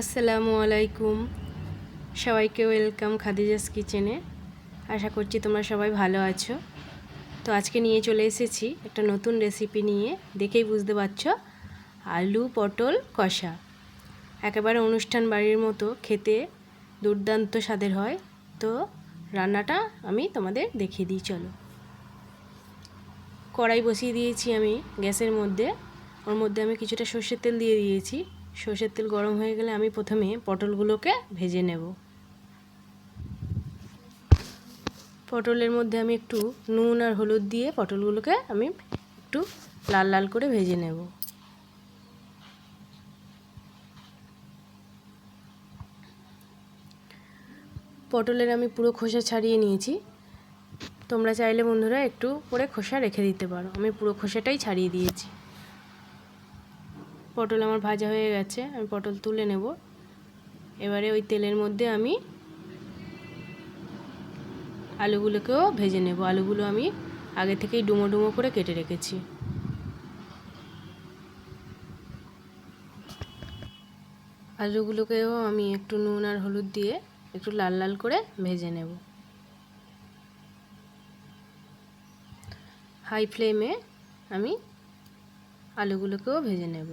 আসসালামু আলাইকুম। সবাইকে ওয়েলকাম খাদিজাস কিচেনে। আশা করছি তোমরা সবাই ভালো আছো। তো আজকে নিয়ে চলে এসেছি একটা নতুন রেসিপি নিয়ে। দেখেই বুঝতে পারছ, আলু পটল কষা। একেবারে অনুষ্ঠান বাড়ির মতো, খেতে দুর্দান্ত স্বাদের হয়। তো রান্নাটা আমি তোমাদের দেখিয়ে দিই, চলো। কড়াই বসিয়ে দিয়েছি আমি গ্যাসের মধ্যে। ওর মধ্যে আমি কিছুটা সর্ষের তেল দিয়ে দিয়েছি। সর্ষের তেল গরম হয়ে গেলে আমি প্রথমে পটলগুলোকে ভেজে নেব। পটলের মধ্যে আমি একটু নুন আর হলুদ দিয়ে পটলগুলোকে আমি একটু লাল লাল করে ভেজে নেব। পটলের আমি পুরো খোসা ছাড়িয়ে নিয়েছি। তোমরা চাইলে বন্ধুরা একটু করে খোসা রেখে দিতে পারো। আমি পুরো খোসাটাই ছাড়িয়ে দিয়েছি। পটল আমার ভাজা হয়ে গেছে, আমি পটল তুলে নেব। এবারে ওই তেলের মধ্যে আমি আলুগুলোকেও ভেজে নেব। আলুগুলো আমি আগে থেকেই ডুমো ডুমো করে কেটে রেখেছি। আলুগুলোকেও আমি একটু নুন আর হলুদ দিয়ে একটু লাল লাল করে ভেজে নেব। হাই ফ্লেমে আমি আলুগুলোকেও ভেজে নেব।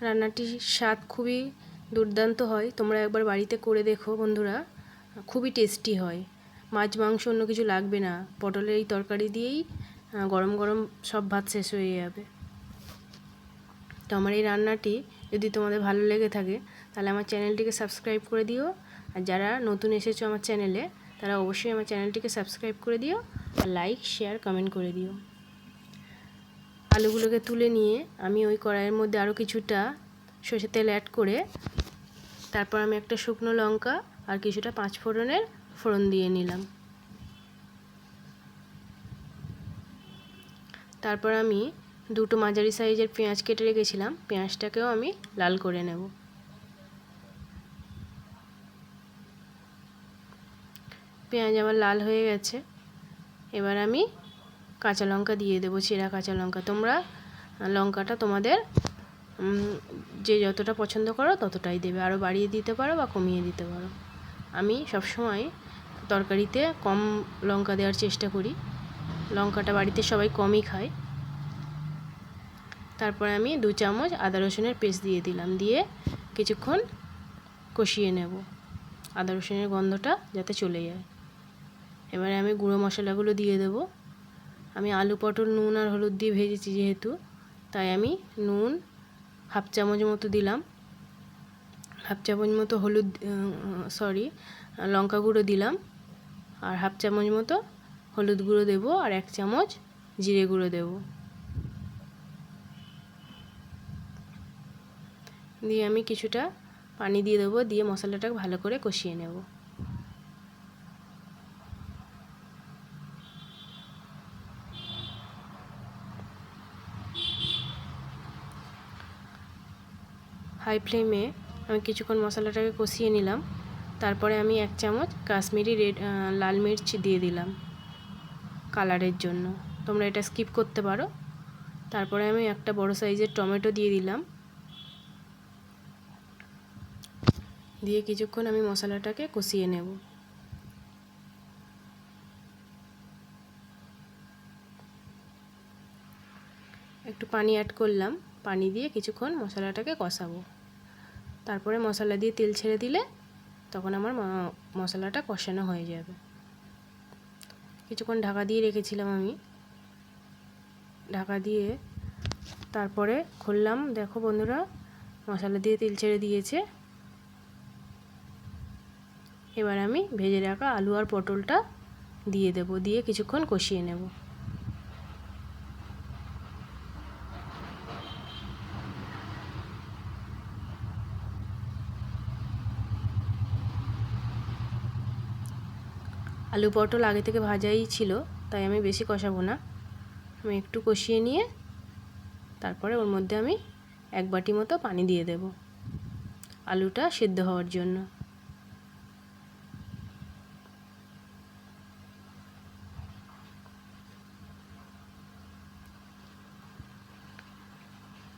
রান্নাটির স্বাদ খুবই দুর্দান্ত হয়। তোমরা একবার বাড়িতে করে দেখো বন্ধুরা। খুবই টেস্টি হয়। মাছ, মাংস অন্য কিছু লাগবে না। পটলের এই তরকারি দিয়েই গরম গরম সব ভাত শেষ হয়ে যাবে। তো আমার এই রান্নাটি যদি তোমাদের ভালো লেগে থাকে, তাহলে আমার চ্যানেলটিকে সাবস্ক্রাইব করে দিও। আর যারা নতুন এসেছ আমার চ্যানেলে, তারা অবশ্যই আমার চ্যানেলটিকে সাবস্ক্রাইব করে দিও। আর লাইক শেয়ার কমেন্ট করে দিও। আলুগুলোকে তুলে নিয়ে আমি ওই কড়াইয়ের মধ্যে আরও কিছুটা সর্ষের তেল অ্যাড করে তারপর আমি একটা শুকনো লঙ্কা আর কিছুটা পাঁচ ফোড়নের ফোড়ন দিয়ে নিলাম। তারপর আমি দুটো মাঝারি সাইজের পেঁয়াজ কেটে রেখেছিলাম, পেঁয়াজটাকেও আমি লাল করে নেব। পেঁয়াজ আমার লাল হয়ে গেছে, এবার আমি কাঁচা লঙ্কা দিয়ে দেবো, চেরা কাঁচা লঙ্কা। তোমরা লঙ্কাটা তোমাদের যে যতটা পছন্দ করো ততটাই দেবে। আরও বাড়িয়ে দিতে পারো বা কমিয়ে দিতে পারো। আমি সবসময় তরকারিতে কম লঙ্কা দেওয়ার চেষ্টা করি। লঙ্কাটা বাড়িতে সবাই কমই খায়। তারপরে আমি দু চামচ আদা রসুনের পেস্ট দিয়ে দিলাম। দিয়ে কিছুক্ষণ কষিয়ে নেব। আদা রসুনের গন্ধটা যাতে চলে যায়। এবারে আমি গুঁড়ো মশলাগুলো দিয়ে দেব। আমি আলু, পটল, নুন আর হলুদ দিয়ে ভেজেছি যেহেতু, তাই আমি নুন হাফ চামচ মতো দিলাম। হাফ চামচ মতো হলুদ সরি লঙ্কা গুঁড়ো দিলাম আর হাফ চামচ মতো হলুদ গুঁড়ো দেব আর এক চামচ জিরে গুঁড়ো দেব। দিয়ে আমি কিছুটা পানি দিয়ে দেবো, দিয়ে মশলাটাকে ভালো করে কষিয়ে নেব। হাই ফ্লেমে আমি কিছুক্ষণ মশলাটাকে কষিয়ে নিলাম। তারপরে আমি এক চামচ কাশ্মীরি রেড লাল মির্চ দিয়ে দিলাম কালারের জন্য। তোমরা এটা স্কিপ করতে পারো। তারপরে আমি একটা বড় সাইজের টমেটো দিয়ে দিলাম। দিয়ে কিছুক্ষণ আমি মশলাটাকে কষিয়ে নেব। একটু পানি অ্যাড করলাম। পানি দিয়ে কিছুক্ষণ মশলাটাকে কষাবো। তারপরে মশলা দিয়ে তেল ছেড়ে দিলে তখন আমার মশলাটা কষানো হয়ে যাবে। কিছুক্ষণ ঢাকা দিয়ে রেখেছিলাম আমি। ঢাকা দিয়ে তারপরে খুললাম। দেখো বন্ধুরা, মশলা দিয়ে তেল ছেড়ে দিয়েছে। এবার আমি ভেজে রাখা আলু আর পটলটা দিয়ে দেব, দিয়ে কিছুক্ষণ কষিয়ে নেব। আলু পটল আগে থেকে ভাজাই ছিল, তাই আমি বেশি কষাবো না। আমি একটু কষিয়ে নিয়ে তারপরে ওর মধ্যে আমি এক বাটি মতো পানি দিয়ে দেব আলুটা সেদ্ধ হওয়ার জন্য।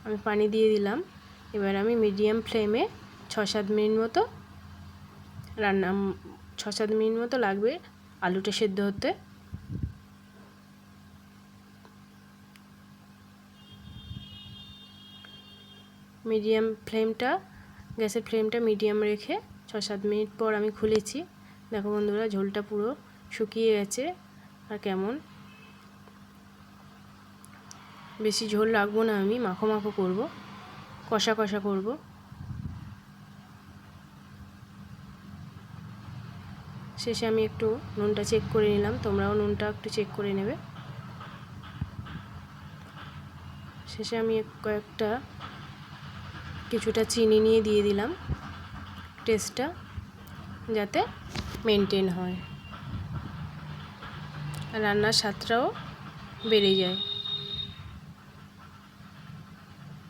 আমি পানি দিয়ে দিলাম, এবার আমি মিডিয়াম ফ্লেমে ছ সাত মিনিট মতো রান্না, ছ সাত মিনিট মতো লাগবে আলুটা সেদ্ধ হতে। মিডিয়াম ফ্লেমটা, গ্যাসের ফ্লেমটা মিডিয়াম রেখে ছ সাত মিনিট পর আমি খুলেছি। দেখো বন্ধুরা, ঝোলটা পুরো শুকিয়ে গেছে আর কেমন। বেশি ঝোল রাখব না আমি মাখো মাখো করব কষা কষা করব। শেষে আমি একটু নুনটা চেক করে নিলাম। তোমরাও নুনটা একটু চেক করে নেবে। শেষে আমি কয়েকটা, কিছুটা চিনি নিয়ে দিয়ে দিলাম টেস্টটা যাতে মেনটেন হয়। আর রান্নার স্বাদটাও বেড়ে যায়।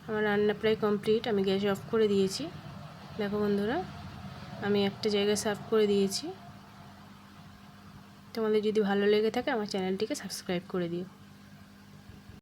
আমার রান্না প্রায় কমপ্লিট, আমি গ্যাস অফ করে দিয়েছি। দেখো বন্ধুরা, আমি একটা জায়গায় সার্ভ করে দিয়েছি। তোমাদের যদি ভালো লেগে থাকে আমার চ্যানেলটিকে সাবস্ক্রাইব করে দিও।